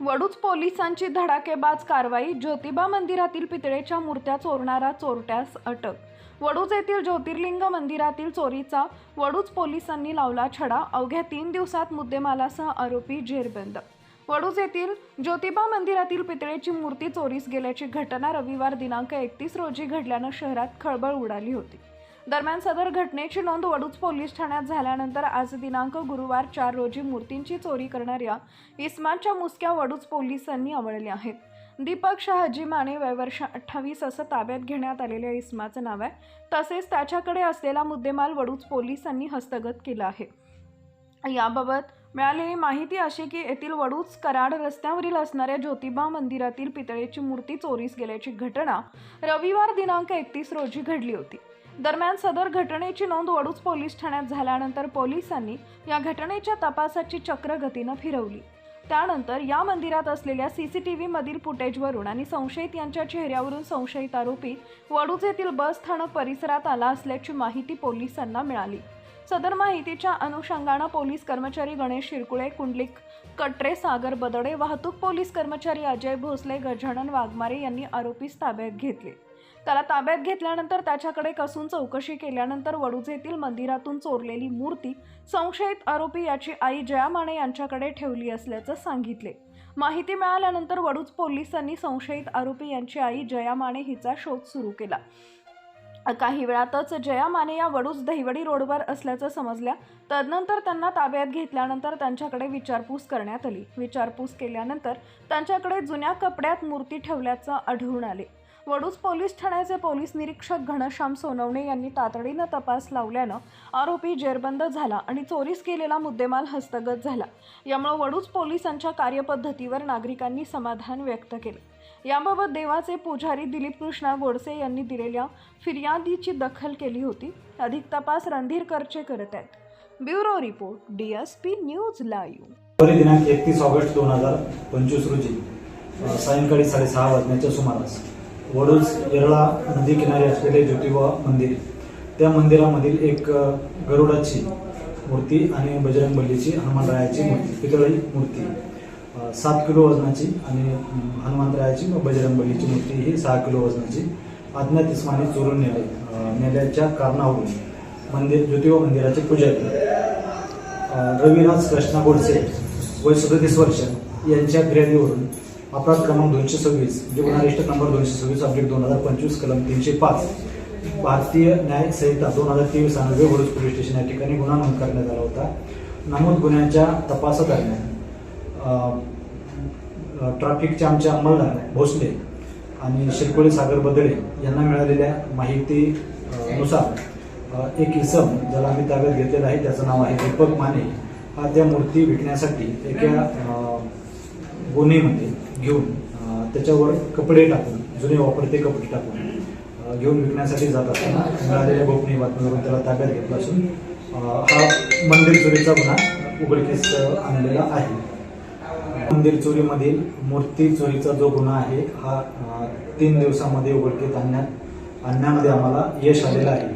वडूज पोलिसांची धडाकेबाज कारवाई ज्योतिबा मंदिरातील पितळेच्या मूर्त्या चोरणारा चोरट्यास अटक. वडूज येथील ज्योतिर्लिंग मंदिरातील चोरीचा वडूज पोलिसांनी लावला छडा. अवघ्या तीन दिवसात मुद्देमालासह आरोपी जेरबंद. वडूज येथील ज्योतिबा मंदिरातील पितळेची मूर्ती चोरीस गेल्याची घटना रविवार दिनांक एकतीस रोजी घडल्यानं शहरात खळबळ उडाली होती. दरम्यान सदर घटनेची नोंद वडूच पोलीस ठाण्यात झाल्यानंतर आज दिनांक गुरुवार चार रोजी मूर्तींची चोरी करणाऱ्या इस्मानच्या मुसक्या वडूच पोलिसांनी आवळल्या आहेत. दीपक शहाजी माने वयवर्ष अठ्ठावीस असं ताब्यात घेण्यात आलेल्या इस्माचं नाव आहे. तसेच त्याच्याकडे असलेला मुद्देमाल वडूच पोलिसांनी हस्तगत केला आहे. याबाबत मिळालेली माहिती अशी की येथील वडूच कराड रस्त्यावरील असणाऱ्या ज्योतिबा मंदिरातील पितळेची मूर्ती चोरीस गेल्याची घटना रविवार दिनांक एकतीस रोजी घडली होती. दरम्यान सदर घटनेची नोंद वडूज पोलीस ठाण्यात झाल्यानंतर पोलिसांनी या घटनेच्या तपासाची चक्र गतीनं फिरवली. त्यानंतर या मंदिरात असलेल्या सी सी टी मधील फुटेजवरून आणि संशयित यांच्या चेहऱ्यावरून संशयित आरोपी वडूज येथील बस स्थानक परिसरात आला असल्याची माहिती पोलिसांना मिळाली. सदर माहितीच्या अनुषंगानं पोलीस कर्मचारी गणेश शिरकुळे कुंडलिक कटरे सागर बदडे वाहतूक पोलीस कर्मचारी अजय भोसले गजानन वाघमारे यांनी आरोपीस ताब्यात घेतले. त्याला ताब्यात घेतल्यानंतर त्याच्याकडे कसून चौकशी केल्यानंतर वडूज येथील मंदिरातून चोरलेली मूर्ती संशयित आरोपी याची आई जया माने यांच्याकडे ठेवली असल्याचं सांगितले. माहिती मिळाल्यानंतर वडूज पोलिसांनी संशयित आरोपी यांची आई जया माने हिचा शोध सुरू केला. काही वेळातच जया माने या वडूज दहिवडी रोडवर असल्याचं समजल्या. तदनंतर त्यांना ताब्यात घेतल्यानंतर त्यांच्याकडे विचारपूस करण्यात आली. विचारपूस केल्यानंतर त्यांच्याकडे जुन्या कपड्यात मूर्ती ठेवल्याचं आढळून आले. वडूज पोलीस ठाण्याचे पोलीस निरीक्षक घनश्याम सोनवणे यांनी तातडीनं तपास लावल्यानं आरोपी जेरबंद झाला आणि चोरीस केलेला मुद्देमाल हस्तगत झाला. यामुळे वडूज पोलिसांच्या कार्यपद्धतीवर नागरिकांनी समाधान व्यक्त केलं. याबाबत देवाचे पुजारी दिलीप कृष्णा गोडसे यांनी दिलेल्या फिर्यादीची दखल केली होती. अधिक तपास रणधीर करचे करत आहेत. Bureau report DSP news live. दिनांक एकतीस ऑगस्ट दोन हजार पंचवीस रोजी सायंकाळी साडेसहा वाजण्याच्या सुमारास वडूज येरळा नदी किनारी असलेले ज्योतिबा मंदिर. त्या मंदिरामधील एक गरुडाची मूर्ती आणि बजरंगबलीची हनुमानरायाची मूर्ती पितळी मूर्ती. सात किलो वजनाची आणि हनुमानरायाची व बजरंग बजरंगबलीची मूर्ती ही सहा किलो वजनाची. अज्ञात इस्माने चोरून नेले. नेल्याच्या कारणावरून मंदिर ज्योतिबा मंदिराचे पूजा अ, रविराज कृष्णा गोडसे वय सदतीस वर्ष यांच्या फिर्यादीवरून अपराध क्रमांक दोनशे सव्वीस म्हणजे गुन्हा रजिस्टर नंबर दोनशे सव्वीस अपडेट दोन हजार पंचवीस कलम तीनशे पाच. भारतीय न्याय संहिता दोन हजार तेवीस अन्वये भरूच पोलीस स्टेशन या ठिकाणी गुन्हा नोंद करण्यात आला होता. नमूद गुन्ह्याच्या तपासादरम्यान ट्रॅफिकच्या आमच्या अंमलदार भोसले आणि शिरकोळे सागर बदळे यांना मिळालेल्या माहिती नुसार एक इसम ज्याला आम्ही ताब्यात घेतलेला आहे त्याचं नाव आहे दीपक माने. हा त्या मूर्ती विकण्यासाठी एका गुन्हेमध्ये घेऊन त्याच्यावर कपडे टाकून जुने वापरते कपडे टाकून घेऊन विकण्यासाठी जात असताना मिळालेल्या गोपनीय बातमीवरून त्याला ताब्यात घेतला असून हा मंदिर चोरीचा गुन्हा उघडकीस आणलेला आहे. मंदिर चोरीमधील मूर्ती चोरीचा जो गुन्हा आहे हा तीन दिवसामध्ये उघडकीत आणण्यात आणण्यामध्ये आम्हाला यश आलेलं आहे.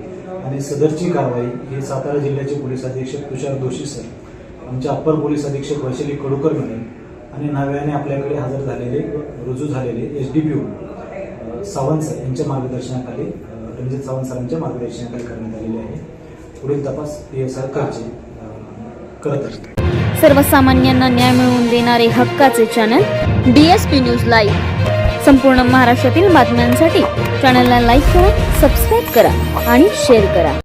आणि सदरची कारवाई ही सातारा जिल्ह्याचे पोलीस अधीक्षक तुषार दोशी सर आमच्या अप्पर पोलीस अधीक्षक वैशाली कडूकर म्हणून आणि नव्याने आपल्याकडे हजर झालेले रुजू झालेले H D P O Sawant sir यांच्या मार्गदर्शनाखाली रणजित सावंत सरांच्या मार्गदर्शनाखाली करण्यात आलेले आहे. पुढील तपास पी एस आर करचे करत असते. सर्वसामान्यांना न्याय मिळवून देणारे हक्काचे channel D S P news live संपूर्ण महाराष्ट्रातील बातम्यांसाठी चॅनलला लाईक करा सबस्क्राईब करा आणि शेअर करा.